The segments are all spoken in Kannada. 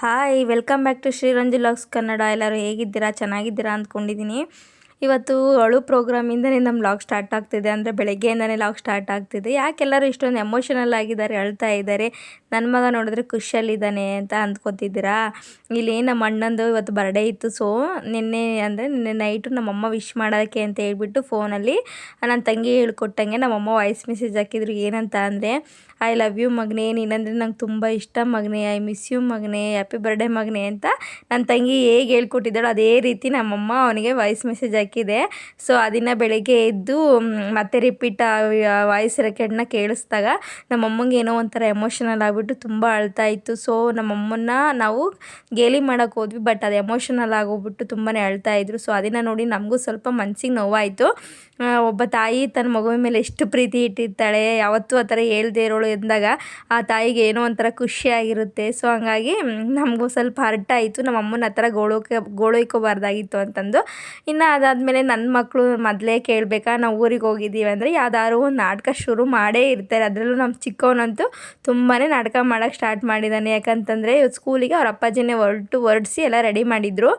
Hi welcome back to Sriranji logs Kannada ಎಲ್ಲರೂ ಹೇಗಿದ್ದೀರಾ? ಚೆನ್ನಾಗಿದ್ದೀರಾ ಅಂದ್ಕೊಂಡಿದ್ದೀನಿ. ಇವತ್ತು ಅಳು ಪ್ರೋಗ್ರಾಮಿಂದನೇ ನಮ್ಮ ಲಾಗ್ ಸ್ಟಾರ್ಟ್ ಆಗ್ತಿದೆ. ಅಂದರೆ ಬೆಳಗ್ಗೆಯಿಂದನೇ ಲಾಗ್ ಸ್ಟಾರ್ಟ್ ಆಗ್ತಿದೆ. ಯಾಕೆಲ್ಲರೂ ಇಷ್ಟೊಂದು ಎಮೋಷನಲ್ ಆಗಿದ್ದಾರೆ, ಅಳ್ತಾ ಇದ್ದಾರೆ? ನನ್ನ ಮಗ ನೋಡಿದ್ರೆ ಖುಷಿಯಲ್ಲಿದ್ದಾನೆ ಅಂತ ಅಂದ್ಕೊತಿದ್ದೀರಾ? ಇಲ್ಲಿ ನಮ್ಮ ಅಣ್ಣಂದು ಇವತ್ತು ಬರ್ಡೇ ಇತ್ತು. ಸೊ ನಿನ್ನೆ ಅಂದರೆ ನಿನ್ನೆ ನೈಟು ನಮ್ಮಮ್ಮ ವಿಶ್ ಮಾಡೋಕ್ಕೆ ಅಂತ ಹೇಳ್ಬಿಟ್ಟು ಫೋನಲ್ಲಿ ನನ್ನ ತಂಗಿ ಹೇಳ್ಕೊಟ್ಟಂಗೆ ನಮ್ಮಮ್ಮ ವಾಯ್ಸ್ ಮೆಸೇಜ್ ಹಾಕಿದ್ರು. ಏನಂತ ಅಂದರೆ ಐ ಲವ್ ಯು ಮಗನೇ, ನೀನಂದರೆ ನಂಗೆ ತುಂಬ ಇಷ್ಟ ಮಗನೇ. ಐ ಮಿಸ್ ಯು ಮಗನೇ. ಹ್ಯಾಪಿ ಬರ್ಡೇ ಮಗನೇ. ಅಂತ ನನ್ನ ತಂಗಿ ಹೇಗೆ ಹೇಳ್ಕೊಟ್ಟಿದ್ದಾಳೋ ಅದೇ ರೀತಿ ನಮ್ಮಮ್ಮ ಅವನಿಗೆ ವಾಯ್ಸ್ ಮೆಸೇಜ್ ಹಾಕಿದೆ. ಸೊ ಅದನ್ನು ಬೆಳಗ್ಗೆ ಎದ್ದು ಮತ್ತೆ ರಿಪೀಟ್ ವಾಯ್ಸ್ ರೆಕಾರ್ಡ್ನ ಕೇಳಿಸ್ದಾಗ ನಮ್ಮಮ್ಮಂಗೆ ಏನೋ ಒಂಥರ ಎಮೋಷನಲ್ ಆಗಿಬಿಟ್ಟು ತುಂಬ ಅಳ್ತಾ ಇತ್ತು. ಸೊ ನಮ್ಮಮ್ಮನ್ನ ನಾವು ಗೇಲಿ ಮಾಡೋಕೆ ಹೋದ್ವಿ ಬಟ್ ಅದು ಎಮೋಷನಲ್ ಆಗೋಗ್ಬಿಟ್ಟು ತುಂಬಾ ಅಳ್ತಾ ಇದ್ರು. ಸೊ ಅದನ್ನು ನೋಡಿ ನಮಗೂ ಸ್ವಲ್ಪ ಮನ್ಸಿಗೆ ನೋವಾಯಿತು. ಒಬ್ಬ ತಾಯಿ ತನ್ನ ಮಗುವಿನ ಮೇಲೆ ಎಷ್ಟು ಪ್ರೀತಿ ಇಟ್ಟಿರ್ತಾಳೆ, ಯಾವತ್ತೂ ಆ ಥರ ಹೇಳ್ದೇ ಇರೋಳು ಎಂದಾಗ ಆ ತಾಯಿಗೆ ಏನೋ ಒಂಥರ ಖುಷಿಯಾಗಿರುತ್ತೆ. ಸೊ ಹಂಗಾಗಿ ನಮಗೂ ಸ್ವಲ್ಪ ಹರ್ಟ್ ಆಯಿತು ನಮ್ಮ ಅಮ್ಮನ ಹತ್ರ ಗೋಳೋಕೆ, ಗೋಳೋಯ್ಕೋಬಾರ್ದಾಗಿತ್ತು ಅಂತಂದು. ಇನ್ನು ಅದಾದಮೇಲೆ ನನ್ನ ಮಕ್ಕಳು ಮೊದಲೇ ಕೇಳಬೇಕಾ, ನಾವು ಊರಿಗೆ ಹೋಗಿದ್ದೀವಿ ಅಂದರೆ ಯಾವ್ದಾದ್ರು ಒಂದು ನಾಟಕ ಶುರು ಮಾಡೇ ಇರ್ತಾರೆ. ಅದರಲ್ಲೂ ನಮ್ಮ ಚಿಕ್ಕವನಂತೂ ತುಂಬಾ ನಾಟಕ ಮಾಡೋಕ್ಕೆ ಸ್ಟಾರ್ಟ್ ಮಾಡಿದ್ದಾನೆ ಯಾಕಂತಂದರೆ ಸ್ಕೂಲಿಗೆ ಅವ್ರ ಅಪ್ಪಾಜಿನೇ ಹೊರಟು ಹೊರಡಿಸಿ ಎಲ್ಲ ರೆಡಿ ಮಾಡಿದರು.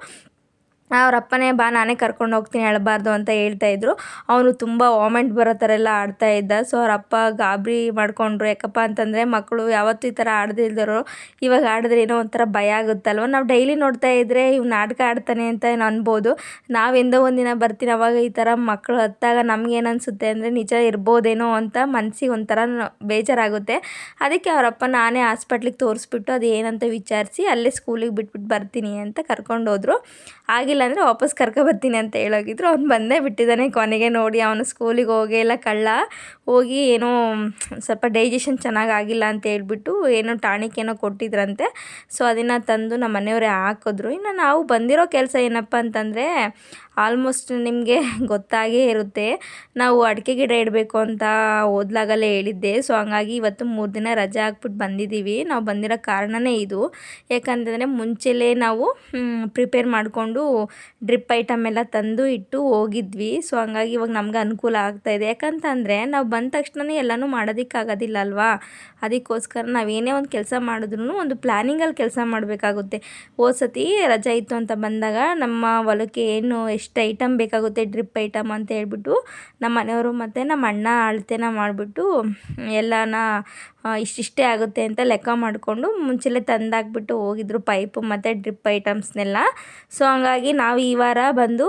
ಅವ್ರ ಅಪ್ಪನೇ ಬಾ, ನಾನೇ ಕರ್ಕೊಂಡು ಹೋಗ್ತೀನಿ ಅಳಬಾರ್ದು ಅಂತ ಹೇಳ್ತಾ ಇದ್ರು. ಅವನು ತುಂಬ ವಾಮೆಂಟ್ ಬರೋ ಥರ ಎಲ್ಲ ಆಡ್ತಾ ಇದ್ದ. ಸೊ ಅವ್ರ ಅಪ್ಪ ಗಾಬರಿ ಮಾಡಿಕೊಂಡ್ರು. ಯಾಕಪ್ಪ ಅಂತಂದರೆ ಮಕ್ಕಳು ಯಾವತ್ತೂ ಈ ಥರ ಆಡದಿಲ್ದರು ಇವಾಗ ಆಡಿದ್ರೆ ಏನೋ ಒಂಥರ ಭಯ ಆಗುತ್ತಲ್ವ? ನಾವು ಡೈಲಿ ನೋಡ್ತಾ ಇದ್ದರೆ ಇವ್ ನಾಟಕ ಆಡ್ತಾನೆ ಅಂತ ಏನು ಅನ್ಬೋದು. ನಾವೆಂದೋ ಒಂದಿನ ಬರ್ತೀನಿ, ಅವಾಗ ಈ ಥರ ಮಕ್ಕಳು ಹತ್ತಾಗ ನಮ್ಗೇನು ಅನಿಸುತ್ತೆ ಅಂದರೆ ನಿಜ ಇರ್ಬೋದೇನೋ ಅಂತ ಮನಸ್ಸಿಗೆ ಒಂಥರ ಬೇಜಾರಾಗುತ್ತೆ. ಅದಕ್ಕೆ ಅವರಪ್ಪ ನಾನೇ ಹಾಸ್ಪಿಟ್ಲಿಗೆ ತೋರಿಸ್ಬಿಟ್ಟು ಅದು ಏನಂತ ವಿಚಾರಿಸಿ ಅಲ್ಲೇ ಸ್ಕೂಲಿಗೆ ಬಿಟ್ಬಿಟ್ಟು ಬರ್ತೀನಿ ಅಂತ ಕರ್ಕೊಂಡು ಹೋದರು. ಆಗಿಲ್ಲ ಅಂದರೆ ವಾಪಸ್ ಕರ್ಕೊಬರ್ತೀನಿ ಅಂತ ಹೇಳೋಗಿದ್ರು. ಅವ್ನು ಬಂದೇ ಬಿಟ್ಟಿದ್ದಾನೆ ಕೊನೆಗೆ ನೋಡಿ, ಅವನು ಸ್ಕೂಲಿಗೆ ಹೋಗೇ ಇಲ್ಲ ಕಳ್ಳ. ಹೋಗಿ ಏನೋ ಸ್ವಲ್ಪ ಡೈಜೆಷನ್ ಚೆನ್ನಾಗಿ ಆಗಿಲ್ಲ ಅಂತ ಹೇಳ್ಬಿಟ್ಟು ಏನೋ ಟಾನಿಕ್ ಏನೋ ಕೊಟ್ಟಿದ್ರಂತೆ. ಸೊ, ಅದನ್ನು ತಂದು ನಮ್ಮ ಮನೆಯವರೇ ಹಾಕಿದ್ರು. ಇನ್ನು ನಾವು ಬಂದಿರೋ ಕೆಲಸ ಏನಪ್ಪ ಅಂತಂದರೆ ಆಲ್ಮೋಸ್ಟ್ ನಿಮಗೆ ಗೊತ್ತಾಗೇ ಇರುತ್ತೆ. ನಾವು ಅಡಿಕೆ ಗಿಡ ಇಡಬೇಕು ಅಂತ ಓದ್ಲಾಗಲೇ ಹೇಳಿದ್ದೆ. ಸೊ, ಹಂಗಾಗಿ ಇವತ್ತು ಮೂರು ದಿನ ರಜೆ ಹಾಕ್ಬಿಟ್ಟು ಬಂದಿದ್ದೀವಿ. ನಾವು ಬಂದಿರೋ ಕಾರಣವೇ ಇದು. ಯಾಕಂತಂದರೆ ಮುಂಚೆಲೇ ನಾವು ಪ್ರಿಪೇರ್ ಮಾಡಿಕೊಂಡು ಡ್ರಿಪ್ ಐಟಮ್ ಎಲ್ಲ ತಂದು ಇಟ್ಟು ಹೋಗಿದ್ವಿ. ಸೊ ಹಂಗಾಗಿ ಇವಾಗ ನಮ್ಗೆ ಅನುಕೂಲ ಆಗ್ತಾಯಿದೆ ಯಾಕಂತಂದರೆ ನಾವು ಬಂದ ತಕ್ಷಣವೇ ಎಲ್ಲನೂ ಮಾಡೋದಕ್ಕಾಗೋದಿಲ್ಲ ಅಲ್ವಾ ಅದಕ್ಕೋಸ್ಕರ ಏನೇ ಒಂದು ಕೆಲಸ ಮಾಡಿದ್ರು ಒಂದು ಪ್ಲ್ಯಾನಿಂಗಲ್ಲಿ ಕೆಲಸ ಮಾಡಬೇಕಾಗುತ್ತೆ. ಹೋದ ಸತಿ ರಜೆ ಇತ್ತು ಅಂತ ಬಂದಾಗ ನಮ್ಮ ಹೊಲಕ್ಕೆ ಏನು ಎಷ್ಟು ಐಟಮ್ ಬೇಕಾಗುತ್ತೆ, ಡ್ರಿಪ್ ಐಟಮ್ ಅಂತ ಹೇಳ್ಬಿಟ್ಟು ನಮ್ಮ ಮನೆಯವರು ಮತ್ತು ನಮ್ಮ ಅಣ್ಣ ಅಳತೆನ ಮಾಡಿಬಿಟ್ಟು ಎಲ್ಲನ ಇಷ್ಟಿಷ್ಟೇ ಆಗುತ್ತೆ ಅಂತ ಲೆಕ್ಕ ಮಾಡಿಕೊಂಡು ಮುಂಚೆಲೇ ತಂದಾಕ್ಬಿಟ್ಟು ಹೋಗಿದ್ರು ಪೈಪು ಮತ್ತು ಡ್ರಿಪ್ ಐಟಮ್ಸ್ನೆಲ್ಲ ಸೊ ಹಂಗಾಗಿ ನಾವು ಈ ವಾರ ಬಂದು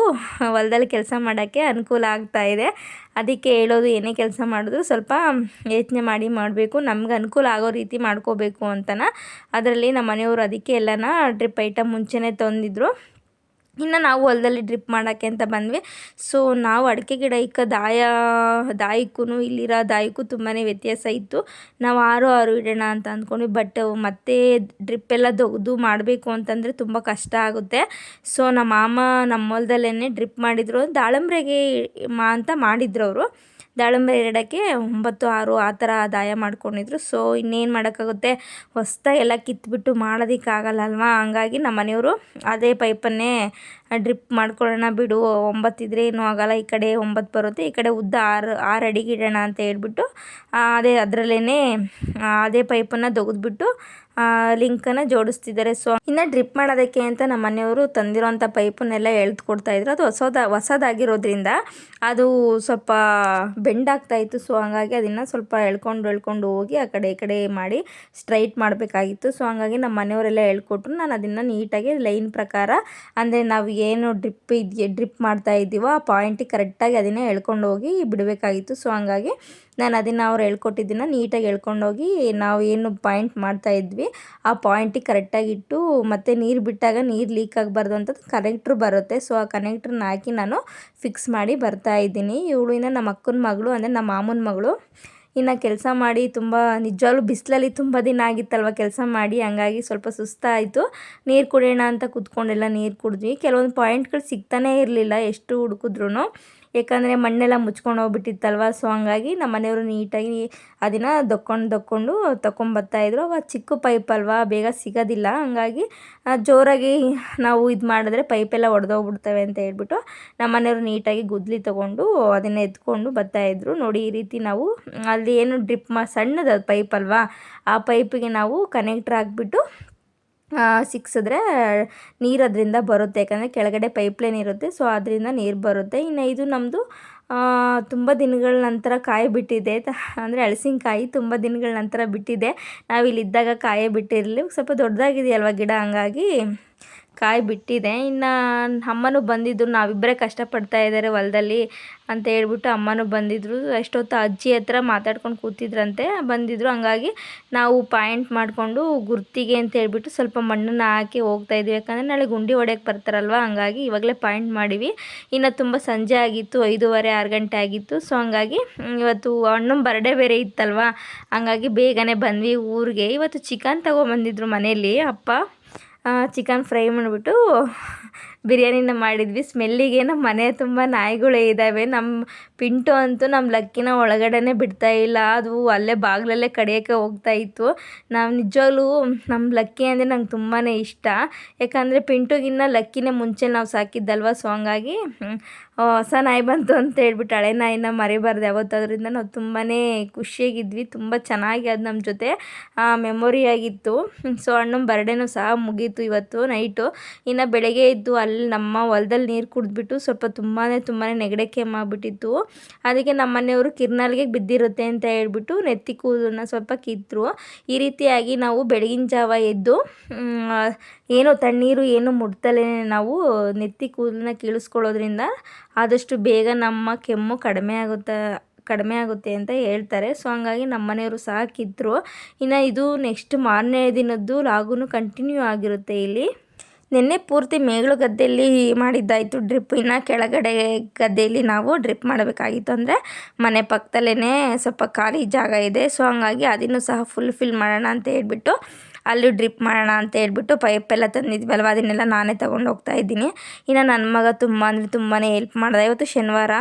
ಹೊಲದಲ್ಲಿ ಕೆಲಸ ಮಾಡೋಕ್ಕೆ ಅನುಕೂಲ ಆಗ್ತಾಯಿದೆ ಅದಕ್ಕೆ ಹೇಳೋದು, ಏನೇ ಕೆಲಸ ಮಾಡಿದ್ರು ಸ್ವಲ್ಪ ಯೋಚನೆ ಮಾಡಿ ಮಾಡಬೇಕು. ನಮ್ಗೆ ಅನುಕೂಲ ಆಗೋ ರೀತಿ ಮಾಡ್ಕೋಬೇಕು ಅಂತನ. ಅದರಲ್ಲಿ ನಮ್ಮ ಮನೆಯವರು ಅದಕ್ಕೆ ಎಲ್ಲನ ಡ್ರಿಪ್ ಐಟಮ್ ಮುಂಚೆನೇ ತಂದಿದ್ರು. ಇನ್ನು ನಾವು ಹೊಲದಲ್ಲಿ ಡ್ರಿಪ್ ಮಾಡೋಕ್ಕೆ ಅಂತ ಬಂದ್ವಿ. ಸೊ ನಾವು ಅಡಿಕೆ ಗಿಡ ಇಕ್ಕ ದಾಯ ದಾಯಕ್ಕೂ ಇಲ್ಲಿರೋ ದಾಯಕ್ಕೂ ತುಂಬಾ ವ್ಯತ್ಯಾಸ ಇತ್ತು. ನಾವು ಆರು ಆರು ಇಡೋಣ ಅಂತ ಅಂದ್ಕೊಂಡ್ವಿ. ಬಟ್ ಮತ್ತೆ ಡ್ರಿಪ್ ಎಲ್ಲ ದೊಗ್ದು ಮಾಡಬೇಕು ಅಂತಂದರೆ ತುಂಬ ಕಷ್ಟ ಆಗುತ್ತೆ. ಸೊ ನಮ್ಮ ಮಾಮ ನಮ್ಮ ಹೊಲದಲ್ಲೇ ಡ್ರಿಪ್ ಮಾಡಿದರು. ದಾಳಿಂಬ್ರೆಗೆ ಮಾ ಅಂತ ಮಾಡಿದ್ರು ಅವರು. ದಾಳಿಂಬೆ ಎರಡಕ್ಕೆ ಒಂಬತ್ತು, ಆರು ಆ ಥರ ಆದಾಯ ಮಾಡ್ಕೊಂಡಿದ್ರು. ಸೊ, ಇನ್ನೇನು ಮಾಡೋಕ್ಕಾಗುತ್ತೆ? ಹೊಸ್ದಾಗಿ ಎಲ್ಲ ಕಿತ್ಬಿಟ್ಟು ಮಾಡೋದಕ್ಕಾಗಲ್ಲ ಅಲ್ವಾ? ಹಂಗಾಗಿ ನಮ್ಮ ಮನೆಯವರು ಅದೇ ಪೈಪನ್ನೇ ಡ್ರಿಪ್ ಮಾಡ್ಕೊಳ್ಳೋಣ ಬಿಡು, ಒಂಬತ್ತಿದ್ರೆ ಏನೂ ಆಗೋಲ್ಲ, ಈ ಕಡೆ ಒಂಬತ್ತು ಬರುತ್ತೆ, ಈ ಕಡೆ ಉದ್ದ ಆರು ಆರು ಅಡಿಗೆ ಇಡೋಣ ಅಂತ ಹೇಳ್ಬಿಟ್ಟು ಅದೇ ಅದರಲ್ಲೇ ಅದೇ ಪೈಪನ್ನು ತೆಗೆದ್ಬಿಟ್ಟು ಲಿಂಕನ್ನು ಜೋಡಿಸ್ತಿದ್ದಾರೆ. ಸೊ ಇನ್ನು ಡ್ರಿಪ್ ಮಾಡೋದಕ್ಕೆ ಅಂತ ನಮ್ಮ ಮನೆಯವರು ತಂದಿರೋಂಥ ಪೈಪನ್ನೆಲ್ಲ ಎಳ್ದು ಕೊಡ್ತಾಯಿದ್ರು ಅದು ಹೊಸದ, ಹೊಸದಾಗಿರೋದ್ರಿಂದ ಅದು ಸ್ವಲ್ಪ ಬೆಂಡ್ ಆಗ್ತಾಯಿತ್ತು ಸೊ ಹಂಗಾಗಿ ಅದನ್ನು ಸ್ವಲ್ಪ ಎಳ್ಕೊಂಡು ಎಳ್ಕೊಂಡು ಹೋಗಿ ಆ ಕಡೆ ಈ ಕಡೆ ಮಾಡಿ ಸ್ಟ್ರೈಟ್ ಮಾಡಬೇಕಾಗಿತ್ತು. ಸೊ ಹಂಗಾಗಿ ನಮ್ಮ ಮನೆಯವರೆಲ್ಲ ಹೇಳ್ಕೊಟ್ರು ನಾನು ಅದನ್ನು ನೀಟಾಗಿ ಲೈನ್ ಪ್ರಕಾರ, ಅಂದರೆ ನಾವು ಏನು ಡ್ರಿಪ್ ಇದೆಯಾ, ಡ್ರಿಪ್ ಮಾಡ್ತಾ ಇದ್ದೀವೋ ಆ ಪಾಯಿಂಟಿಗೆ ಕರೆಕ್ಟಾಗಿ ಅದನ್ನೇ ಎಳ್ಕೊಂಡು ಹೋಗಿ ಬಿಡಬೇಕಾಗಿತ್ತು. ಸೊ ಹಂಗಾಗಿ ನಾನು ಅದನ್ನು ಅವ್ರು ಹೇಳ್ಕೊಟ್ಟಿದ್ದನ್ನು ನೀಟಾಗಿ ಹೇಳ್ಕೊಂಡೋಗಿ ನಾವು ಏನು ಪಾಯಿಂಟ್ ಮಾಡ್ತಾ ಇದ್ವಿ, ಆ ಪಾಯಿಂಟಿಗೆ ಕರೆಕ್ಟಾಗಿ ಇಟ್ಟು ಮತ್ತು ನೀರು ಬಿಟ್ಟಾಗ ನೀರು ಲೀಕ್ ಆಗಬಾರ್ದು ಅಂತ ಕನೆಕ್ಟ್ರ್ ಬರುತ್ತೆ. ಸೊ ಆ ಕನೆಕ್ಟ್ರನ್ನ ಹಾಕಿ ನಾನು ಫಿಕ್ಸ್ ಮಾಡಿ ಬರ್ತಾ ಇದ್ದೀನಿ. ಇವಳು ಇನ್ನು ನಮ್ಮ ಅಕ್ಕನ ಮಗಳು, ಅಂದರೆ ನಮ್ಮ ಮಾಮನ ಮಗಳು ಇನ್ನು ಕೆಲಸ ಮಾಡಿ ತುಂಬ ನಿಜವಾಗ್ಲೂ ಬಿಸಿಲಲ್ಲಿ ತುಂಬ ದಿನ ಆಗಿತ್ತಲ್ವ ಕೆಲಸ ಮಾಡಿ, ಹಂಗಾಗಿ ಸ್ವಲ್ಪ ಸುಸ್ತಾಯಿತು. ನೀರು ಕುಡಿಯೋಣ ಅಂತ ಕೂತ್ಕೊಂಡೆಲ್ಲ ನೀರು ಕುಡಿದ್ವಿ. ಕೆಲವೊಂದು ಪಾಯಿಂಟ್ಗಳು ಸಿಗ್ತಾನೇ ಇರಲಿಲ್ಲ, ಎಷ್ಟು ಹುಡುಕಿದ್ರು ಯಾಕಂದರೆ ಮಣ್ಣೆಲ್ಲ ಮುಚ್ಕೊಂಡು ಹೋಗ್ಬಿಟ್ಟಿತ್ತಲ್ವ? ಸೊ ಹಂಗಾಗಿ ನಮ್ಮ ಮನೆಯವರು ನೀಟಾಗಿ ಅದನ್ನು ದೊಕ್ಕೊಂಡು ದೊಕ್ಕೊಂಡು ತಗೊಂಬರ್ತಾಯಿದ್ರು ಅವಾಗ ಚಿಕ್ಕ ಪೈಪ್ ಅಲ್ವಾ? ಬೇಗ ಸಿಗೋದಿಲ್ಲ. ಹಂಗಾಗಿ ಜೋರಾಗಿ ನಾವು ಇದು ಮಾಡಿದ್ರೆ ಪೈಪೆಲ್ಲ ಒಡೆದೋಗ್ಬಿಡ್ತವೆ ಅಂತ ಹೇಳ್ಬಿಟ್ಟು ನಮ್ಮ ಮನೆಯವರು ನೀಟಾಗಿ ಗುದ್ಲಿ ತೊಗೊಂಡು ಅದನ್ನು ಎತ್ಕೊಂಡು ಬರ್ತಾಯಿದ್ರು ನೋಡಿ, ಈ ರೀತಿ ನಾವು, ಅಲ್ಲಿ ಏನು ಡ್ರಿಪ್ ಮಾ, ಸಣ್ಣದ ಪೈಪ್ ಅಲ್ವಾ? ಆ ಪೈಪಿಗೆ ನಾವು ಕನೆಕ್ಟ್ರ್ ಹಾಕ್ಬಿಟ್ಟು ಸಿಕ್ಸಿದ್ರೆ ನೀರು ಅದರಿಂದ ಬರುತ್ತೆ. ಯಾಕಂದರೆ ಕೆಳಗಡೆ ಪೈಪ್ಲೈನ್ ಇರುತ್ತೆ ಸೊ ಅದರಿಂದ ನೀರು ಬರುತ್ತೆ. ಇನ್ನು ಇದು ನಮ್ಮದು ತುಂಬ ದಿನಗಳ ನಂತರ ಕಾಯಿ ಬಿಟ್ಟಿದೆ. ಅಂದರೆ ಹಲಸಿನಕಾಯಿ ತುಂಬ ದಿನಗಳ ನಂತರ ಬಿಟ್ಟಿದೆ. ನಾವು ಇಲ್ಲಿದ್ದಾಗ ಕಾಯೇ ಬಿಟ್ಟಿರಲಿ ಸ್ವಲ್ಪ ದೊಡ್ಡದಾಗಿದೆಯಲ್ವ ಗಿಡ? ಹಂಗಾಗಿ ಕಾಯಿ ಬಿಟ್ಟಿದೆ. ಇನ್ನು ಅಮ್ಮನೂ ಬಂದಿದ್ದರು ನಾವಿಬ್ಬರೇ ಕಷ್ಟಪಡ್ತಾ ಇದ್ದಾರೆ ಹೊಲದಲ್ಲಿ ಅಂತ ಹೇಳ್ಬಿಟ್ಟು ಅಮ್ಮನೂ ಬಂದಿದ್ದರು ಎಷ್ಟೊತ್ತು ಅಜ್ಜಿ ಹತ್ರ ಮಾತಾಡ್ಕೊಂಡು ಕೂತಿದ್ರಂತೆ ಬಂದಿದ್ದರು ಹಂಗಾಗಿ ನಾವು ಪಾಯಿಂಟ್ ಮಾಡಿಕೊಂಡು ಗುರ್ತಿಗೆ ಅಂತ ಹೇಳ್ಬಿಟ್ಟು ಸ್ವಲ್ಪ ಮಣ್ಣನ್ನು ಹಾಕಿ ಹೋಗ್ತಾ ಇದ್ವಿ. ಯಾಕಂದರೆ ನಾಳೆ ಗುಂಡಿ ಹೊಡೆಯಕ್ಕೆ ಬರ್ತಾರಲ್ವ? ಹಂಗಾಗಿ ಇವಾಗಲೇ ಪಾಯಿಂಟ್ ಮಾಡಿವಿ. ಇನ್ನು ತುಂಬ ಸಂಜೆ ಆಗಿತ್ತು, ಐದೂವರೆ, ಆರು ಗಂಟೆ ಆಗಿತ್ತು. ಸೊ ಹಂಗಾಗಿ ಇವತ್ತು ಅಣ್ಣನ ಬರ್ಡೇ ಬೇರೆ ಇತ್ತಲ್ವ? ಹಂಗಾಗಿ ಬೇಗನೆ ಬಂದ್ವಿ ಊರಿಗೆ. ಇವತ್ತು ಚಿಕನ್ ತಗೊಬಂದಿದ್ರು ಮನೆಯಲ್ಲಿ ಅಪ್ಪ. ಚಿಕನ್ ಫ್ರೈ ಮಾಡಿಬಿಟ್ಟು ಬಿರಿಯಾನಿನ ಮಾಡಿದ್ವಿ. ಸ್ಮೆಲ್ಲಿಗೆ ನಮ್ಮ ಮನೆ ತುಂಬ ನಾಯಿಗಳೇ ಇದ್ದಾವೆ. ನಮ್ಮ ಪಿಂಟು ಅಂತೂ ನಮ್ಮ ಲಕ್ಕಿನ ಒಳಗಡೆನೇ ಬಿಡ್ತಾ ಇಲ್ಲ. ಅದು ಅಲ್ಲೇ ಬಾಗಿಲಲ್ಲೇ ಕಡಿಯೋಕ್ಕೆ ಹೋಗ್ತಾ ಇತ್ತು. ನಾವು ನಿಜವಾಗ್ಲೂ ನಮ್ಮ ಲಕ್ಕಿ ಅಂದರೆ ನಂಗೆ ತುಂಬಾ ಇಷ್ಟ. ಯಾಕಂದರೆ ಪಿಂಟುಗಿನ್ನ ಲಕ್ಕಿನೇ ಮುಂಚೆ ನಾವು ಸಾಕಿದ್ದಲ್ವ ಸೊ ಹಂಗಾಗಿ ಹೊಸ ನಾಯಿ ಬಂತು ಅಂತ ಹೇಳ್ಬಿಟ್ಟು ಹಳೆ ನಾಯಿನ ಮರಿಬಾರ್ದು ಅದರಿಂದ ನಾವು ತುಂಬಾ ಖುಷಿಯಾಗಿದ್ವಿ. ತುಂಬ ಚೆನ್ನಾಗಿ ಅದು ನಮ್ಮ ಜೊತೆ ಮೆಮೊರಿ ಆಗಿತ್ತು. ಸೊ ಅಣ್ಣನ ಬರ್ಡೇನೂ ಸಹ ಮುಗೀತು ಇವತ್ತು ನೈಟು ಇನ್ನು ಬೆಳಗ್ಗೆ ಇದ್ದು ನಮ್ಮ ಹೊಲದಲ್ಲಿ ನೀರು ಕುಡಿದ್ಬಿಟ್ಟು ಸ್ವಲ್ಪ ತುಂಬಾ ತುಂಬಾ ನೆಗಡೆ ಕೆಮ್ಮಾಗ್ಬಿಟ್ಟಿತ್ತು ಅದಕ್ಕೆ ನಮ್ಮ ಮನೆಯವರು ಕಿರ್ನಾಲ್ಗೆ ಬಿದ್ದಿರುತ್ತೆ ಅಂತ ಹೇಳ್ಬಿಟ್ಟು ನೆತ್ತಿ ಕೂದಲನ್ನ ಸ್ವಲ್ಪ ಕಿತ್ತರು ಈ ರೀತಿಯಾಗಿ ನಾವು ಬೆಳಗಿನ ಜಾವ ಎದ್ದು ಏನೋ ತಣ್ಣೀರು ಏನು ಮುಟ್ತಲೇ ನಾವು ನೆತ್ತಿ ಕೂದಲನ್ನ ಕೀಳಿಸ್ಕೊಳ್ಳೋದ್ರಿಂದ ಆದಷ್ಟು ಬೇಗ ನಮ್ಮ ಕೆಮ್ಮು ಕಡಿಮೆ ಆಗುತ್ತೆ ಕಡಿಮೆ ಆಗುತ್ತೆ ಅಂತ ಹೇಳ್ತಾರೆ. ಸೊ, ಹಂಗಾಗಿ ನಮ್ಮ ಮನೆಯವರು ಸಹ ಕಿತ್ತರು ಇನ್ನು ಇದು ನೆಕ್ಸ್ಟ್ ಮಾರನೇ ದಿನದ್ದು ಲಾಗುನು ಕಂಟಿನ್ಯೂ ಆಗಿರುತ್ತೆ ಇಲ್ಲಿ. ನಿನ್ನೆ ಪೂರ್ತಿ ಮೇಗಳು ಗದ್ದೆಯಲ್ಲಿ ಮಾಡಿದ್ದಾಯಿತು ಡ್ರಿಪ್. ಇನ್ನು ಕೆಳಗಡೆ ಗದ್ದೆಯಲ್ಲಿ ನಾವು ಡ್ರಿಪ್ ಮಾಡಬೇಕಾಗಿತ್ತು ಅಂದರೆ ಮನೆ ಪಕ್ಕದಲ್ಲೇ ಸ್ವಲ್ಪ ಖಾಲಿ ಜಾಗ ಇದೆ. ಸೊ ಹಂಗಾಗಿ ಅದನ್ನು ಸಹ ಫುಲ್ಫಿಲ್ ಮಾಡೋಣ ಅಂತ ಹೇಳ್ಬಿಟ್ಟು ಅಲ್ಲೂ ಡ್ರಿಪ್ ಮಾಡೋಣ ಅಂತ ಹೇಳ್ಬಿಟ್ಟು ಪೈಪೆಲ್ಲ ತಂದಿದ್ವಲ್ವ, ಅದನ್ನೆಲ್ಲ ನಾನೇ ತೊಗೊಂಡು ಹೋಗ್ತಾ ಇದ್ದೀನಿ. ಇನ್ನು ನನ್ನ ಮಗ ತುಂಬ ಅಂದರೆ ತುಂಬಾ ಹೆಲ್ಪ್ ಮಾಡಿದೆ. ಇವತ್ತು ಶನಿವಾರ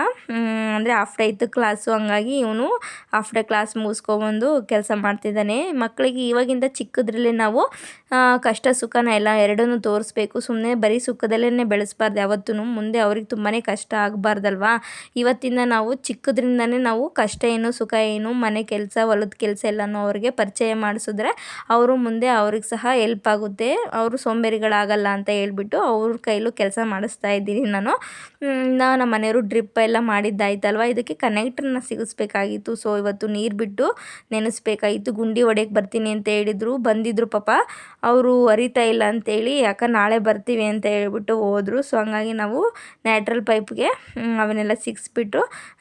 ಅಂದರೆ ಹಾಫ್ ಡೇ ಇತ್ತು ಕ್ಲಾಸು ಹಂಗಾಗಿ ಇವನು ಹಾಫ್ ಡೇ ಕ್ಲಾಸ್ ಮುಗಿಸ್ಕೊಬಂದು ಕೆಲಸ ಮಾಡ್ತಿದ್ದಾನೆ. ಮಕ್ಕಳಿಗೆ ಇವಾಗಿಂದ ಚಿಕ್ಕದ್ರಲ್ಲಿ ನಾವು ಕಷ್ಟ ಸುಖನ ಎಲ್ಲ ಎರಡನ್ನೂ ತೋರಿಸ್ಬೇಕು. ಸುಮ್ಮನೆ ಬರೀ ಸುಖದಲ್ಲೇ ಬೆಳೆಸ್ಬಾರ್ದು. ಯಾವತ್ತೂ ಮುಂದೆ ಅವ್ರಿಗೆ ತುಂಬಾ ಕಷ್ಟ ಆಗಬಾರ್ದಲ್ವಾ? ಇವತ್ತಿಂದ ನಾವು ಚಿಕ್ಕದ್ರಿಂದನೇ ನಾವು ಕಷ್ಟ ಏನು, ಸುಖ ಏನು, ಮನೆ ಕೆಲಸ, ಹೊಲದ ಕೆಲಸ ಎಲ್ಲನೂ ಅವ್ರಿಗೆ ಪರಿಚಯ ಮಾಡಿಸಿದ್ರೆ, ಅವರು ಮುಂದೆ ಅವ್ರಿಗೆ ಸಹ ಎಲ್ಪ್ ಆಗುತ್ತೆ. ಅವರು ಸೋಂಬೇರಿಗಳಾಗಲ್ಲ ಅಂತ ಹೇಳ್ಬಿಟ್ಟು ಅವ್ರ ಕೈಲೂ ಕೆಲಸ ಮಾಡಿಸ್ತಾ ಇದ್ದೀನಿ ನಾನು. ನಮ್ಮ ಮನೆಯವರು ಡ್ರಿಪ್ ಎಲ್ಲ ಮಾಡಿದ್ದಾಯ್ತಲ್ವ? ಇದಕ್ಕೆ ಕನೆಕ್ಟ್ರನ್ನ ಸಿಗಿಸ್ಬೇಕಾಗಿತ್ತು. ಸೊ ಇವತ್ತು ನೀರು ಬಿಟ್ಟು ನೆನೆಸ್ಬೇಕಾಗಿತ್ತು. ಗುಂಡಿ ಹೊಡೆಯಕ್ಕೆ ಬರ್ತೀನಿ ಅಂತ ಹೇಳಿದರು. ಬಂದಿದ್ದರು ಪಾಪ. ಅವರು ಅರಿತಾ ಇಲ್ಲ ಅಂತೇಳಿ, ಯಾಕೆ ನಾಳೆ ಬರ್ತೀವಿ ಅಂತ ಹೇಳ್ಬಿಟ್ಟು ಹೋದರು. ಸೊ ಹಂಗಾಗಿ ನಾವು ನ್ಯಾಟ್ರಲ್ ಪೈಪ್ಗೆ ಅವನ್ನೆಲ್ಲ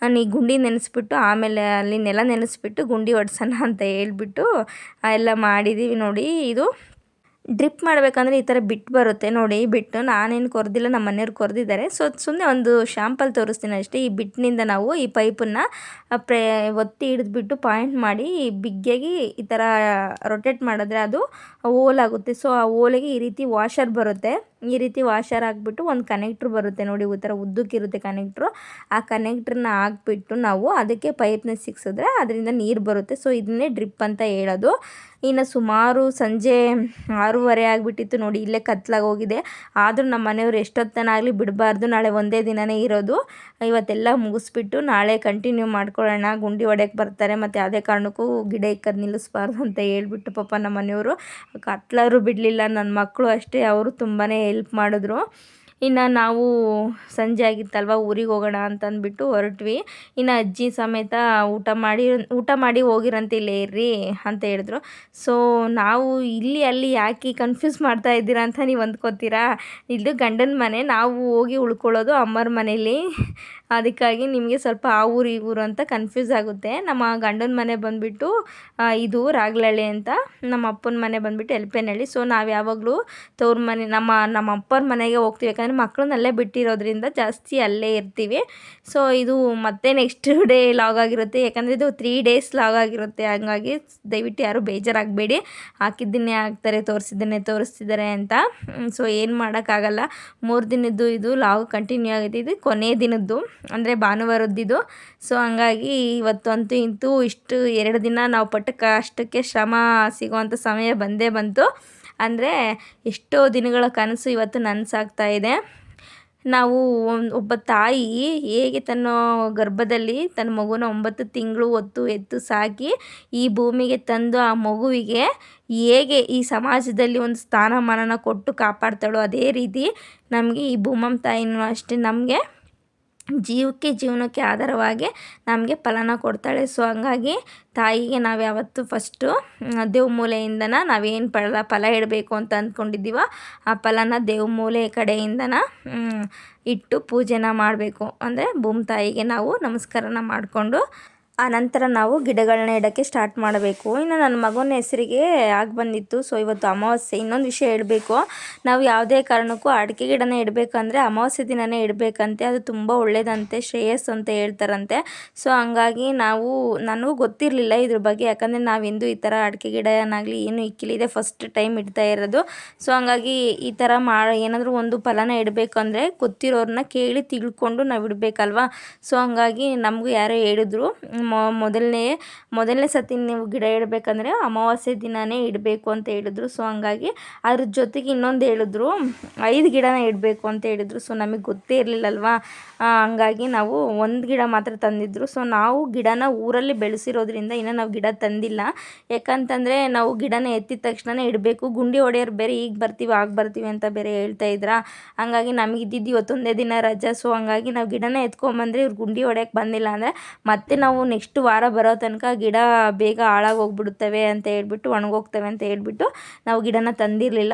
ನಾನು ನೀ ಗುಂಡಿ ನೆನೆಸ್ಬಿಟ್ಟು, ಆಮೇಲೆ ಅಲ್ಲಿ ನೆಲ ನೆನೆಸ್ಬಿಟ್ಟು ಗುಂಡಿ ಹೊಡ್ಸೋಣ ಅಂತ ಹೇಳ್ಬಿಟ್ಟು ಎಲ್ಲ ಮಾಡಿದ್ದೀವಿ ನೋಡಿ. ಇದು ಡ್ರಿಪ್ ಮಾಡಬೇಕಂದ್ರೆ ಈ ಥರ ಬಿಟ್ಟು ಬರುತ್ತೆ. ನೋಡಿ ಬಿಟ್ಟು ನಾನೇನು ಕೊರೆದಿಲ್ಲ ನಮ್ಮ ಮನೆಯವ್ರು ಕೊರೆದಿದ್ದಾರೆ. ಸೊ ಸುಮ್ಮನೆ ಒಂದು ಶಾಂಪಲ್ ತೋರಿಸ್ತೀನಿ ಅಷ್ಟೇ. ಈ ಬಿಟ್ಟಿನಿಂದ ನಾವು ಈ ಪೈಪನ್ನು ಪ್ರೇ, ಒತ್ತಿ ಹಿಡಿದ್ಬಿಟ್ಟು ಪಾಯಿಂಟ್ ಮಾಡಿ ಬಿಗ್ಗೆಗೆ ಈ ಥರ ರೊಟೇಟ್ ಮಾಡಿದ್ರೆ ಅದು ಓಲಾಗುತ್ತೆ ಸೊ, ಆ ಓಲಿಗೆ ಈ ರೀತಿ ವಾಷರ್ ಬರುತ್ತೆ. ಈ ರೀತಿ ವಾಷರ್ ಹಾಕ್ಬಿಟ್ಟು ಒಂದು ಕನೆಕ್ಟ್ರ್ ಬರುತ್ತೆ ನೋಡಿ, ಈ ಥರ ಉದ್ದಕ್ಕಿರುತ್ತೆ ಕನೆಕ್ಟ್ರು ಆ ಕನೆಕ್ಟ್ರನ್ನ ಹಾಕ್ಬಿಟ್ಟು ನಾವು ಅದಕ್ಕೆ ಪೈಪ್ನ ಸಿಕ್ಸಿದ್ರೆ ಅದರಿಂದ ನೀರು ಬರುತ್ತೆ. ಸೊ ಇದನ್ನೇ ಡ್ರಿಪ್ ಅಂತ ಹೇಳೋದು. ಇನ್ನು ಸುಮಾರು ಸಂಜೆ ಆರೂವರೆ ಆಗಿಬಿಟ್ಟಿತ್ತು ನೋಡಿ, ಇಲ್ಲೇ ಕತ್ಲಾಗಿ ಹೋಗಿದೆ. ಆದರೂ ನಮ್ಮ ಮನೆಯವರು ಎಷ್ಟೊತ್ತನಾಗಲಿ ಬಿಡಬಾರ್ದು, ನಾಳೆ ಒಂದೇ ದಿನವೇ ಇರೋದು. ಇವತ್ತೆಲ್ಲ ಮುಗಿಸ್ಬಿಟ್ಟು ನಾಳೆ ಕಂಟಿನ್ಯೂ ಮಾಡ್ಕೊಳ್ಳೋಣ, ಗುಂಡಿ ಹೊಡೆಯಕ್ಕೆ ಬರ್ತಾರೆ, ಮತ್ತು ಯಾವುದೇ ಕಾರಣಕ್ಕೂ ಗಿಡ ಇಕ್ಕದು ನಿಲ್ಲಿಸ್ಬಾರ್ದು ಅಂತ ಹೇಳ್ಬಿಟ್ಟು ಪಾಪ ನಮ್ಮ ಮನೆಯವರು. ಕತ್ಲಾರು ಬಿಡಲಿಲ್ಲ ನನ್ನ ಮಕ್ಕಳು ಅಷ್ಟೇ, ಅವರು ತುಂಬಾ ಹೆಲ್ಪ್ ಮಾಡಿದ್ರು. ಇನ್ನು ನಾವು ಸಂಜೆ ಆಗಿತ್ತಲ್ವ, ಊರಿಗೆ ಹೋಗೋಣ ಅಂತಂದ್ಬಿಟ್ಟು ಹೊರಟ್ವಿ. ಇನ್ನು ಅಜ್ಜಿ ಸಮೇತ ಊಟ ಮಾಡಿ ಊಟ ಮಾಡಿ ಹೋಗಿರಂತೆ ಇಲ್ಲೇ ಇರ್ರಿ ಅಂತ ಹೇಳಿದ್ರು. ಸೊ ನಾವು ಇಲ್ಲಿ, ಅಲ್ಲಿ ಯಾಕೆ ಕನ್ಫ್ಯೂಸ್ ಮಾಡ್ತಾ ಇದ್ದೀರಾ ಅಂತ ನೀವು ಅಂದ್ಕೋತೀರಾ? ಇದು ಗಂಡನ ಮನೆ, ನಾವು ಹೋಗಿ ಉಳ್ಕೊಳ್ಳೋದು ಅಮ್ಮರ ಮನೇಲಿ. ಅದಕ್ಕಾಗಿ ನಿಮಗೆ ಸ್ವಲ್ಪ ಆ ಊರು ಈ ಊರು ಅಂತ ಕನ್ಫ್ಯೂಸ್ ಆಗುತ್ತೆ. ನಮ್ಮ ಗಂಡನ ಮನೆ ಬಂದುಬಿಟ್ಟು ಇದು ರಾಗ್ಲಹಳ್ಳಿ ಅಂತ ನಮ್ಮ ಅಪ್ಪನ ಮನೆ ಬಂದುಬಿಟ್ಟು ಎಲ್ಪೇನಹಳ್ಳಿ. ಸೊ ನಾವು ಯಾವಾಗಲೂ ತವ್ರ ಮನೆ, ನಮ್ಮ ನಮ್ಮ ಅಪ್ಪರ ಮನೆಗೆ ಹೋಗ್ತೀವಿ. ಯಾಕಂದರೆ ಮಕ್ಕಳನ್ನಲ್ಲೇ ಬಿಟ್ಟಿರೋದ್ರಿಂದ ಜಾಸ್ತಿ ಅಲ್ಲೇ ಇರ್ತೀವಿ. ಸೊ ಇದು ಮತ್ತೆ ನೆಕ್ಸ್ಟ್ ಡೇ ಲಾಗ್ ಆಗಿರುತ್ತೆ. ಯಾಕಂದರೆ ಇದು ತ್ರೀ ಡೇಸ್ ಲಾಗ್ ಆಗಿರುತ್ತೆ. ಹಂಗಾಗಿ ದಯವಿಟ್ಟು ಯಾರು ಬೇಜಾರಾಗಬೇಡಿ. ಹಾಕಿದ್ದನ್ನೇ ಹಾಕ್ತಾರೆ, ತೋರಿಸಿದ್ದನ್ನೇ ತೋರಿಸ್ತಿದ್ದಾರೆ ಅಂತ. ಸೊ ಏನು ಮಾಡೋಕ್ಕಾಗಲ್ಲ. ಮೂರು ದಿನದ್ದು ಇದು ಲಾಗ್ ಕಂಟಿನ್ಯೂ ಆಗುತ್ತೆ. ಇದು ಕೊನೆಯ ದಿನದ್ದು. ಅಂದರೆ ಭಾನುವಾರದ್ದಿದು. ಸೊ ಹಂಗಾಗಿ ಇವತ್ತಂತೂ ಇಂತೂ ಇಷ್ಟು ಎರಡು ದಿನ ನಾವು ಪಟ್ಟ ಕಷ್ಟಕ್ಕೆ ಶ್ರಮ ಸಿಗುವಂಥ ಸಮಯ ಬಂದೇ ಬಂತು. ಅಂದರೆ ಎಷ್ಟೋ ದಿನಗಳ ಕನಸು ಇವತ್ತು ನನಸಾಗ್ತಾ ಇದೆ. ನಾವು ಒಬ್ಬ ತಾಯಿ ಹೇಗೆ ತನ್ನ ಗರ್ಭದಲ್ಲಿ ತನ್ನ ಮಗುನ ಒಂಬತ್ತು ತಿಂಗಳು ಹೊತ್ತು ಎತ್ತು ಸಾಕಿ ಈ ಭೂಮಿಗೆ ತಂದು ಆ ಮಗುವಿಗೆ ಹೇಗೆ ಈ ಸಮಾಜದಲ್ಲಿ ಒಂದು ಸ್ಥಾನಮಾನನ ಕೊಟ್ಟು ಕಾಪಾಡ್ತಾಳೋ ಅದೇ ರೀತಿ ನಮಗೆ ಈ ಭೂಮಮ್ಮ ತಾಯಿನೂ ಅಷ್ಟೇ ನಮಗೆ. ಜೀವಕ್ಕೆ, ಜೀವನಕ್ಕೆ ಆಧಾರವಾಗಿ ನಮಗೆ ಫಲನ ಕೊಡ್ತಾಳೆ. ಸೊ ಹಂಗಾಗಿ ತಾಯಿಗೆ ನಾವು ಯಾವತ್ತೂ ಫಸ್ಟು ದೇವ್ ಮೂಲೆಯಿಂದನೇ ನಾವೇನು ಫಲ ಫಲ ಇಡಬೇಕು ಅಂತ ಅಂದ್ಕೊಂಡಿದ್ದೀವೋ ಆ ಫಲನ ದೇವ್ ಮೂಲೆ ಇಟ್ಟು ಪೂಜೆನ ಮಾಡಬೇಕು. ಅಂದರೆ ಭೂಮಿ ತಾಯಿಗೆ ನಾವು ನಮಸ್ಕಾರನ ಮಾಡಿಕೊಂಡು ಆನಂತರ ನಾವು ಗಿಡಗಳನ್ನ ಇಡೋಕ್ಕೆ ಸ್ಟಾರ್ಟ್ ಮಾಡಬೇಕು. ಇನ್ನು ನನ್ನ ಮಗನ ಹೆಸರಿಗೆ ಆಗಿ ಬಂದಿತ್ತು. ಸೊ ಇವತ್ತು ಅಮಾವಾಸ್ಯೆ, ಇನ್ನೊಂದು ವಿಷಯ ಹೇಳಬೇಕು. ನಾವು ಯಾವುದೇ ಕಾರಣಕ್ಕೂ ಅಡಿಕೆ ಗಿಡನ ಇಡಬೇಕಂದ್ರೆ ಅಮಾವಾಸ್ಯೆ ದಿನನೇ ಇಡಬೇಕಂತೆ ಅದು ತುಂಬ ಒಳ್ಳೆಯದಂತೆ ಶ್ರೇಯಸ್ ಅಂತ ಹೇಳ್ತಾರಂತೆ. ಸೊ ಹಂಗಾಗಿ ನಾವು, ನನಗೂ ಗೊತ್ತಿರಲಿಲ್ಲ ಇದ್ರ ಬಗ್ಗೆ. ಯಾಕಂದರೆ ನಾವೆಂದು ಈ ಥರ ಅಡಿಕೆ ಗಿಡನಾಗಲಿ ಏನು ಇಕ್ಕಿಲಿದೆ ಫಸ್ಟ್ ಟೈಮ್ ಇಡ್ತಾ ಇರೋದು. ಸೊ ಹಂಗಾಗಿ ಈ ಥರ ಮಾ, ಏನಾದರೂ ಒಂದು ಫಲನ ಇಡಬೇಕಂದ್ರೆ ಗೊತ್ತಿರೋರನ್ನ ಕೇಳಿ ತಿಳ್ಕೊಂಡು ನಾವು ಇಡಬೇಕಲ್ವಾ? ಸೊ ಹಂಗಾಗಿ ನಮಗೂ ಯಾರೋ ಹೇಳಿದ್ರು. ಮೊದಲನೇ ಮೊದಲನೇ ಸತಿ ನೀವು ಗಿಡ ಇಡಬೇಕಂದ್ರೆ ಅಮಾವಾಸ್ಯೆ ದಿನವೇ ಇಡಬೇಕು ಅಂತ ಹೇಳಿದ್ರು. ಸೊ ಹಂಗಾಗಿ ಅದ್ರ ಜೊತೆಗೆ ಇನ್ನೊಂದು ಹೇಳಿದ್ರು, ಐದು ಗಿಡನ ಇಡಬೇಕು ಅಂತ ಹೇಳಿದ್ರು. ಸೊ ನಮಗೆ ಗೊತ್ತೇ ಇರಲಿಲ್ಲಲ್ವಾ? ಹಂಗಾಗಿ ನಾವು ಒಂದು ಗಿಡ ಮಾತ್ರ ತಂದಿದ್ರು. ಸೊ ನಾವು ಗಿಡನ ಊರಲ್ಲಿ ಬೆಳೆಸಿರೋದ್ರಿಂದ ಇನ್ನೂ ನಾವು ಗಿಡ ತಂದಿಲ್ಲ. ಯಾಕಂತಂದರೆ ನಾವು ಗಿಡನ ಎತ್ತಿದ ತಕ್ಷಣನೇ ಇಡಬೇಕು. ಗುಂಡಿ ಹೊಡೆಯೋರು ಬೇರೆ ಈಗ ಬರ್ತೀವಿ, ಆಗ ಬರ್ತೀವಿ ಅಂತ ಬೇರೆ ಹೇಳ್ತಾ ಇದ್ರ? ಹಂಗಾಗಿ ನಮಗೆ ಇದ್ದಿದ್ದು ಇವತ್ತೊಂದೇ ದಿನ ರಜಾ. ಸೊ ಹಂಗಾಗಿ ನಾವು ಗಿಡನ ಎತ್ಕೊಂಬಂದ್ರೆ ಇವ್ರು ಗುಂಡಿ ಹೊಡೆಯೋಕ್ಕೆ ಬಂದಿಲ್ಲ ಅಂದರೆ ಮತ್ತೆ ನಾವು ನೆಕ್ಸ್ಟ್ ವಾರ ಬರೋ ತನಕ ಗಿಡ ಬೇಗ ಹಾಳಾಗಿ ಹೋಗ್ಬಿಡುತ್ತವೆ ಅಂತ ಹೇಳ್ಬಿಟ್ಟು, ಒಣಗೋಗ್ತವೆ ಅಂತ ಹೇಳ್ಬಿಟ್ಟು ನಾವು ಗಿಡನ ತಂದಿರಲಿಲ್ಲ.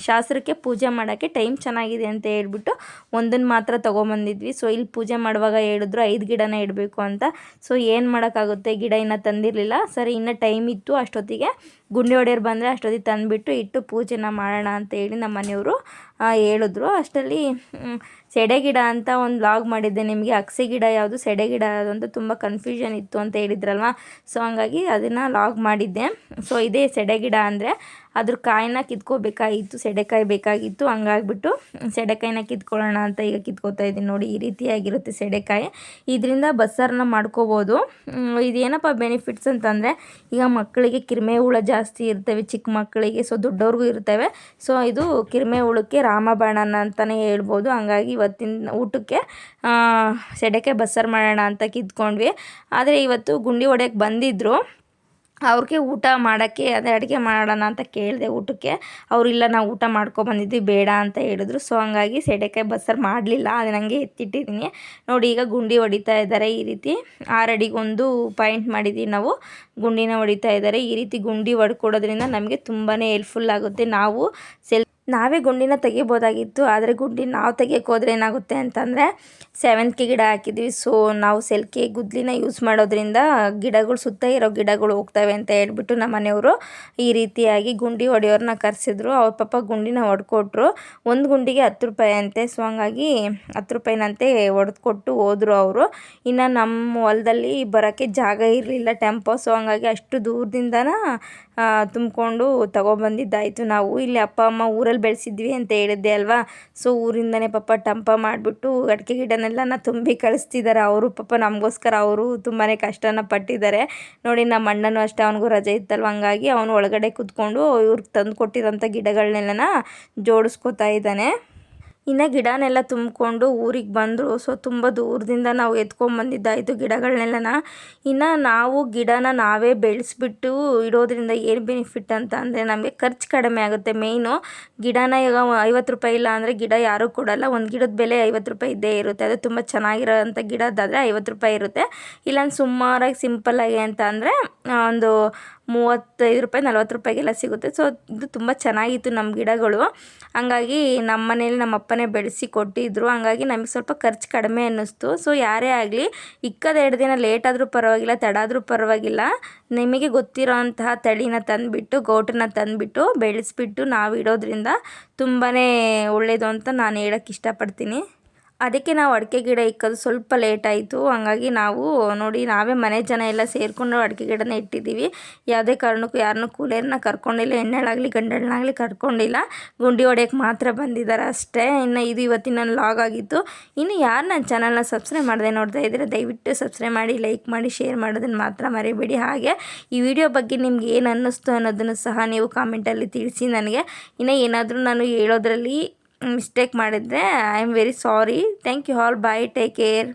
ಶಾಸ್ತ್ರಕ್ಕೆ ಪೂಜೆ ಮಾಡೋಕ್ಕೆ ಟೈಮ್ ಚೆನ್ನಾಗಿದೆ ಅಂತ ಹೇಳ್ಬಿಟ್ಟು ಒಂದನ್ನು ಮಾತ್ರ ತೊಗೊಂಬಂದಿದ್ವಿ. ಸೊ, ಇಲ್ಲಿ ಪೂಜೆ ಮಾಡುವಾಗ ಹೇಳಿದ್ರು ಐದು ಗಿಡನ ಇಡಬೇಕು ಅಂತ. ಸೊ, ಏನು ಮಾಡೋಕ್ಕಾಗುತ್ತೆ? ಗಿಡ ಇನ್ನೂ ತಂದಿರಲಿಲ್ಲ. ಸರಿ, ಇನ್ನೂ ಟೈಮ್ ಇತ್ತು ಅಷ್ಟೊತ್ತಿಗೆ. ಗುಂಡಿ ಹೊಡೆಯರು ಬಂದರೆ ಅಷ್ಟೊತ್ತಿಗೆ ತಂದುಬಿಟ್ಟು ಇಟ್ಟು ಪೂಜೆನ ಮಾಡೋಣ ಅಂತ ಹೇಳಿ ನಮ್ಮ ಮನೆಯವರು ಹೇಳಿದ್ರು. ಅಷ್ಟರಲ್ಲಿ ಸೆಡೆ ಗಿಡ ಅಂತ ಒಂದು ಲಾಗ್ ಮಾಡಿದ್ದೆ. ನಿಮಗೆ ಅಗಸೆ ಗಿಡ ಯಾವುದು, ಸೆಡೆ ಗಿಡ ಯಾವುದು ಅಂತ ತುಂಬ ಕನ್ಫ್ಯೂಷನ್ ಇತ್ತು ಅಂತ ಹೇಳಿದ್ರಲ್ವ? ಸೊ ಹಂಗಾಗಿ ಅದನ್ನು ಲಾಗ್ ಮಾಡಿದ್ದೆ. ಸೊ ಇದೇ ಸೆಡೆ ಗಿಡ ಅಂದರೆ ಅದ್ರ ಕಾಯಿನ ಕಿತ್ಕೋಬೇಕಾಗಿತ್ತು, ಸೆಡೆಕಾಯಿ ಬೇಕಾಗಿತ್ತು. ಹಂಗಾಗ್ಬಿಟ್ಟು ಸೆಡೆಕಾಯಿನ ಕಿತ್ಕೊಳ್ಳೋಣ ಅಂತ ಈಗ ಕಿತ್ಕೋತಾ ಇದ್ದೀನಿ ನೋಡಿ, ಈ ರೀತಿಯಾಗಿರುತ್ತೆ ಸೆಡೆಕಾಯಿ. ಇದರಿಂದ ಬಸ್ಸಾರನ್ನ ಮಾಡ್ಕೋಬೋದು. ಇದೇನಪ್ಪ ಬೆನಿಫಿಟ್ಸ್ ಅಂತಂದರೆ, ಈಗ ಮಕ್ಕಳಿಗೆ ಕಿರಿಮೆ ಹುಳ ಜಾಸ್ತಿ ಇರ್ತವೆ, ಚಿಕ್ಕ ಮಕ್ಕಳಿಗೆ ಸೊ ದೊಡ್ಡವ್ರಿಗೂ ಇರ್ತವೆ. ಸೊ ಇದು ಕಿರಿಮೆ ಹುಳಕ್ಕೆ ರಾಮಬಾಣನ ಅಂತಲೇ ಹೇಳ್ಬೋದು. ಹಂಗಾಗಿ ಇವತ್ತಿನ ಊಟಕ್ಕೆ ಸೆಡೆಕಾಯಿ ಬಸ್ಸಾರು ಮಾಡೋಣ ಅಂತ ಕಿತ್ಕೊಂಡ್ವಿ. ಆದರೆ ಇವತ್ತು ಗುಂಡಿ ಹೊಡೆಯಕ್ಕೆ ಬಂದಿದ್ದರು ಅವ್ರಿಗೆ ಊಟ ಮಾಡೋಕ್ಕೆ, ಅದೇ ಅಡುಗೆ ಮಾಡೋಣ ಅಂತ ಕೇಳಿದೆ ಊಟಕ್ಕೆ. ಅವರಿಲ್ಲ ನಾವು ಊಟ ಮಾಡ್ಕೊಬಂದಿದ್ವಿ ಬೇಡ ಅಂತ ಹೇಳಿದ್ರು. ಸೊ, ಹಂಗಾಗಿ ಸೆಡೆಕಾಯಿ ಬಸ್ಸಾರು ಮಾಡಲಿಲ್ಲ. ಅದು ನನಗೆ ಎತ್ತಿಟ್ಟಿದ್ದೀನಿ. ನೋಡಿ, ಈಗ ಗುಂಡಿ ಹೊಡಿತಾ ಇದ್ದಾರೆ ಈ ರೀತಿ. ಆರಡಿಗೊಂದು ಪಾಯಿಂಟ್ ಮಾಡಿದ್ದೀವಿ ನಾವು. ಗುಂಡಿನ ಹೊಡಿತಾ ಇದ್ದಾರೆ. ಈ ರೀತಿ ಗುಂಡಿ ಹೊಡ್ಕೊಡೋದ್ರಿಂದ ನಮಗೆ ತುಂಬಾ ಹೆಲ್ಪ್ಫುಲ್ ಆಗುತ್ತೆ. ನಾವು ಸೆಲ್ ನಾವೇ ಗುಂಡಿನ ತೆಗಿಬೋದಾಗಿತ್ತು, ಆದರೆ ಗುಂಡಿ ನಾವು ತೆಗಿಯಕ್ಕೆ ಹೋದ್ರೆ ಏನಾಗುತ್ತೆ ಅಂತಂದರೆ ಸೆವೆಂತ್ಗೆ ಗಿಡ ಹಾಕಿದ್ವಿ. ಸೊ ನಾವು ಸೆಲ್ಕೆ ಗುದ್ಲಿನ ಯೂಸ್ ಮಾಡೋದ್ರಿಂದ ಗಿಡಗಳು ಸುತ್ತ ಇರೋ ಗಿಡಗಳು ಹೋಗ್ತವೆ ಅಂತ ಹೇಳ್ಬಿಟ್ಟು ನಮ್ಮ ಮನೆಯವರು ಈ ರೀತಿಯಾಗಿ ಗುಂಡಿ ಹೊಡೆಯೋರನ್ನ ಕರೆಸಿದ್ರು. ಅವ್ರ ಪಾಪ ಗುಂಡಿನ ಹೊಡ್ಕೊಟ್ರು. ಒಂದು ಗುಂಡಿಗೆ ಹತ್ತು ರೂಪಾಯಿ ಅಂತೆ. ಸೊ ಹಂಗಾಗಿ ಹತ್ತು ರೂಪಾಯಿನಂತೆ ಹೊಡೆದ್ಕೊಟ್ಟು ಹೋದರು ಅವರು. ಇನ್ನು ನಮ್ಮ ಹೊಲದಲ್ಲಿ ಬರೋಕ್ಕೆ ಜಾಗ ಇರಲಿಲ್ಲ ಟೆಂಪೋ. ಸೊ ಹಂಗಾಗಿ ಅಷ್ಟು ದೂರದಿಂದನ ತುಂಬಿಕೊಂಡು ತಗೊಬಂದಿದ್ದಾಯಿತು. ನಾವು ಇಲ್ಲಿ ಅಪ್ಪ, ಅಮ್ಮ ಊರಲ್ಲಿ ಬೆಳೆಸಿದ್ವಿ ಅಂತ ಹೇಳಿದ್ದೆ ಅಲ್ವಾ? ಸೊ ಊರಿಂದನೇ ಪಾಪ ಟಂಪ ಮಾಡಿಬಿಟ್ಟು ಅಡಿಕೆ ಗಿಡನೆಲ್ಲನ ತುಂಬಿ ಕಳಿಸ್ತಿದ್ದಾರೆ. ಅವರು ಪಾಪ ನಮಗೋಸ್ಕರ ಅವರು ತುಂಬಾ ಕಷ್ಟನ ಪಟ್ಟಿದ್ದಾರೆ. ನೋಡಿ, ನಮ್ಮ ಅಣ್ಣನೂ ಅಷ್ಟೇ, ಅವನಿಗೂ ರಜೆ ಇತ್ತಲ್ವ? ಹಂಗಾಗಿ ಅವನು ಒಳಗಡೆ ಕೂತ್ಕೊಂಡು ಇವ್ರಿಗೆ ತಂದು ಕೊಟ್ಟಿರೋಂಥ ಗಿಡಗಳನ್ನೆಲ್ಲನ ಜೋಡಿಸ್ಕೊತಾ ಇದ್ದಾನೆ. ಇನ್ನು ಗಿಡನೆಲ್ಲ ತುಂಬಿಕೊಂಡು ಊರಿಗೆ ಬಂದರು. ಸೊ ತುಂಬ ದೂರದಿಂದ ನಾವು ಎತ್ಕೊಂಬಂದಿದ್ದಾಯಿತು ಗಿಡಗಳನ್ನೆಲ್ಲನ ಇನ್ನು ನಾವು ಗಿಡನ ನಾವೇ ಬೆಳೆಸ್ಬಿಟ್ಟು ಇಡೋದ್ರಿಂದ ಏನು ಬೆನಿಫಿಟ್ ಅಂತ ಅಂದರೆ ನಮಗೆ ಖರ್ಚು ಕಡಿಮೆ ಆಗುತ್ತೆ. ಮೇಯ್ನು ಗಿಡನ ಈಗ ಐವತ್ತು ರೂಪಾಯಿ ಇಲ್ಲ ಅಂದರೆ ಗಿಡ ಯಾರೂ ಕೊಡೋಲ್ಲ. ಒಂದು ಗಿಡದ ಬೆಲೆ ಐವತ್ತು ರೂಪಾಯಿ ಇದ್ದೇ ಇರುತ್ತೆ. ಅದು ತುಂಬ ಚೆನ್ನಾಗಿರೋಂಥ ಗಿಡದಾದರೆ ಐವತ್ತು ರೂಪಾಯಿ ಇರುತ್ತೆ. ಇಲ್ಲ ಸುಮಾರಾಗಿ ಸಿಂಪಲ್ಲಾಗಿ ಅಂತ ಅಂದರೆ ಒಂದು ಮೂವತ್ತೈದು ರೂಪಾಯಿ, ನಲ್ವತ್ತು ರೂಪಾಯಿಗೆಲ್ಲ ಸಿಗುತ್ತೆ. ಸೊ ಇದು ತುಂಬ ಚೆನ್ನಾಗಿತ್ತು ನಮ್ಮ ಗಿಡಗಳು. ಹಂಗಾಗಿ ನಮ್ಮ ಮನೇಲಿ ನಮ್ಮ ಅಪ್ಪನೇ ಬೆಳೆಸಿ ಕೊಟ್ಟಿದ್ರು. ಹಂಗಾಗಿ ನಮಗೆ ಸ್ವಲ್ಪ ಖರ್ಚು ಕಡಿಮೆ ಅನ್ನಿಸ್ತು. ಸೊ ಯಾರೇ ಆಗಲಿ ಇಕ್ಕದ ಎರಡು ದಿನ ಲೇಟ್ ಆದರೂ ಪರವಾಗಿಲ್ಲ ತಡ ಆದರೂ ಪರವಾಗಿಲ್ಲ. ನಿಮಗೆ ಗೊತ್ತಿರೋ ಅಂತಹ ತಳಿನ ತಂದುಬಿಟ್ಟು, ಗೋಟನ್ನ ತಂದುಬಿಟ್ಟು, ಬೆಳೆಸ್ಬಿಟ್ಟು ನಾವು ಇಡೋದ್ರಿಂದ ತುಂಬಾ ಒಳ್ಳೆಯದು ಅಂತ ನಾನು ಹೇಳೋಕ್ಕೆ ಇಷ್ಟಪಡ್ತೀನಿ. ಅದಕ್ಕೆ ನಾವು ಅಡಿಕೆ ಗಿಡ ಇಕ್ಕೋದು ಸ್ವಲ್ಪ ಲೇಟ್ ಆಯಿತು. ಹಂಗಾಗಿ ನಾವು ನೋಡಿ, ನಾವೇ ಮನೆ ಜನ ಎಲ್ಲ ಸೇರಿಕೊಂಡು ಅಡಿಕೆ ಗಿಡನ ಇಟ್ಟಿದ್ದೀವಿ. ಯಾವುದೇ ಕಾರಣಕ್ಕೂ ಯಾರನ್ನೂ ಕೂಲಿಯರನ್ನ ಕರ್ಕೊಂಡಿಲ್ಲ ಎಣ್ಣೆಳಾಗಲಿ ಗಂಡಣ್ಣಾಗಲಿ ಕರ್ಕೊಂಡಿಲ್ಲ. ಗುಂಡಿ ಹೊಡೆಯೋಕ್ಕೆ ಮಾತ್ರ ಬಂದಿದ್ದಾರೆ ಅಷ್ಟೇ. ಇನ್ನು ಇದು ಇವತ್ತಿನ ಲಾಗ್ ಆಗಿತ್ತು. ಇನ್ನು ಯಾರು ನನ್ನ ಚಾನಲ್ನ ಸಬ್ಸ್ಕ್ರೈಬ್ ಮಾಡದೆ ನೋಡ್ತಾ ಇದ್ದೀರಾ, ದಯವಿಟ್ಟು ಸಬ್ಸ್ಕ್ರೈಬ್ ಮಾಡಿ ಲೈಕ್ ಮಾಡಿ ಶೇರ್ ಮಾಡೋದನ್ನು ಮಾತ್ರ ಮರಿಬೇಡಿ. ಹಾಗೆ ಈ ವಿಡಿಯೋ ಬಗ್ಗೆ ನಿಮ್ಗೆ ಏನು ಅನ್ನಿಸ್ತು ಅನ್ನೋದನ್ನು ಸಹ ನೀವು ಕಾಮೆಂಟಲ್ಲಿ ತಿಳಿಸಿ ನನಗೆ. ಇನ್ನು ಏನಾದರೂ ನಾನು ಹೇಳೋದ್ರಲ್ಲಿ ಮಿಸ್ಟೇಕ್ ಮಾಡಿದರೆ I am very sorry thank you all bye take care